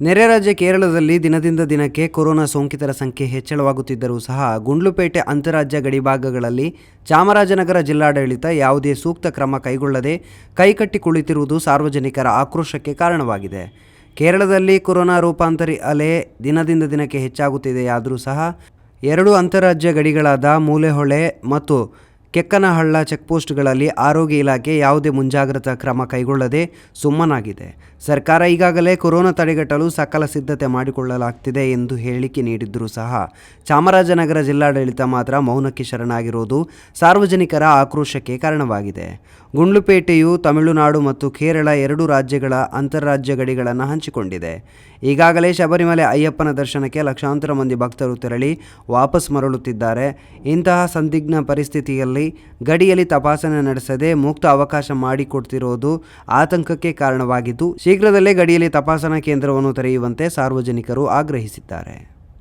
ನೆರೆ ರಾಜ್ಯ ಕೇರಳದಲ್ಲಿ ದಿನದಿಂದ ದಿನಕ್ಕೆ ಕೊರೋನಾ ಸೋಂಕಿತರ ಸಂಖ್ಯೆ ಹೆಚ್ಚಳವಾಗುತ್ತಿದ್ದರೂ ಸಹ ಗುಂಡ್ಲುಪೇಟೆ ಅಂತಾರಾಜ್ಯ ಗಡಿಭಾಗಗಳಲ್ಲಿ ಚಾಮರಾಜನಗರ ಜಿಲ್ಲಾಡಳಿತ ಯಾವುದೇ ಸೂಕ್ತ ಕ್ರಮ ಕೈಗೊಳ್ಳದೆ ಕೈಕಟ್ಟಿ ಕುಳಿತಿರುವುದು ಸಾರ್ವಜನಿಕರ ಆಕ್ರೋಶಕ್ಕೆ ಕಾರಣವಾಗಿದೆ. ಕೇರಳದಲ್ಲಿ ಕೊರೋನಾ ರೂಪಾಂತರಿ ಅಲೆ ದಿನದಿಂದ ದಿನಕ್ಕೆ ಹೆಚ್ಚಾಗುತ್ತಿದೆಯಾದರೂ ಸಹ ಎರಡು ಅಂತಾರಾಜ್ಯ ಗಡಿಗಳಾದ ಮೂಲೆಹೊಳೆ ಮತ್ತು ಕೆಕ್ಕನಹಳ್ಳ ಚೆಕ್ಪೋಸ್ಟ್ಗಳಲ್ಲಿ ಆರೋಗ್ಯ ಇಲಾಖೆ ಯಾವುದೇ ಮುಂಜಾಗ್ರತಾ ಕ್ರಮ ಕೈಗೊಳ್ಳದೆ ಸುಮ್ಮನಾಗಿದೆ. ಸರ್ಕಾರ ಈಗಾಗಲೇ ಕೊರೋನಾ ತಡೆಗಟ್ಟಲು ಸಕಲ ಸಿದ್ಧತೆ ಮಾಡಿಕೊಳ್ಳಲಾಗ್ತಿದೆ ಎಂದು ಹೇಳಿಕೆ ನೀಡಿದ್ದರೂ ಸಹ ಚಾಮರಾಜನಗರ ಜಿಲ್ಲಾಡಳಿತ ಮಾತ್ರ ಮೌನಕ್ಕೆ ಶರಣಾಗಿರುವುದು ಸಾರ್ವಜನಿಕರ ಆಕ್ರೋಶಕ್ಕೆ ಕಾರಣವಾಗಿದೆ. ಗುಂಡ್ಲುಪೇಟೆಯು ತಮಿಳುನಾಡು ಮತ್ತು ಕೇರಳ ಎರಡು ರಾಜ್ಯಗಳ ಅಂತಾರಾಜ್ಯ ಗಡಿಗಳನ್ನು ಹಂಚಿಕೊಂಡಿದೆ. ಈಗಾಗಲೇ ಶಬರಿಮಲೆ ಅಯ್ಯಪ್ಪನ ದರ್ಶನಕ್ಕೆ ಲಕ್ಷಾಂತರ ಮಂದಿ ಭಕ್ತರು ತೆರಳಿ ವಾಪಸ್ ಮರಳುತ್ತಿದ್ದಾರೆ. ಇಂತಹ ಸಂದಿಗ್ಧ ಪರಿಸ್ಥಿತಿಯಲ್ಲಿ ಗಡಿಯಲ್ಲಿ ತಪಾಸಣೆ ನಡೆಸದೆ ಮುಕ್ತ ಅವಕಾಶ ಮಾಡಿಕೊಡ್ತಿರೋದು ಆತಂಕಕ್ಕೆ ಕಾರಣವಾಗಿದ್ದು ಶೀಘ್ರದಲ್ಲೇ ಗಡಿಯಲ್ಲಿ ತಪಾಸಣಾ ಕೇಂದ್ರವನ್ನು ತೆರೆಯುವಂತೆ ಸಾರ್ವಜನಿಕರು ಆಗ್ರಹಿಸಿದ್ದಾರೆ.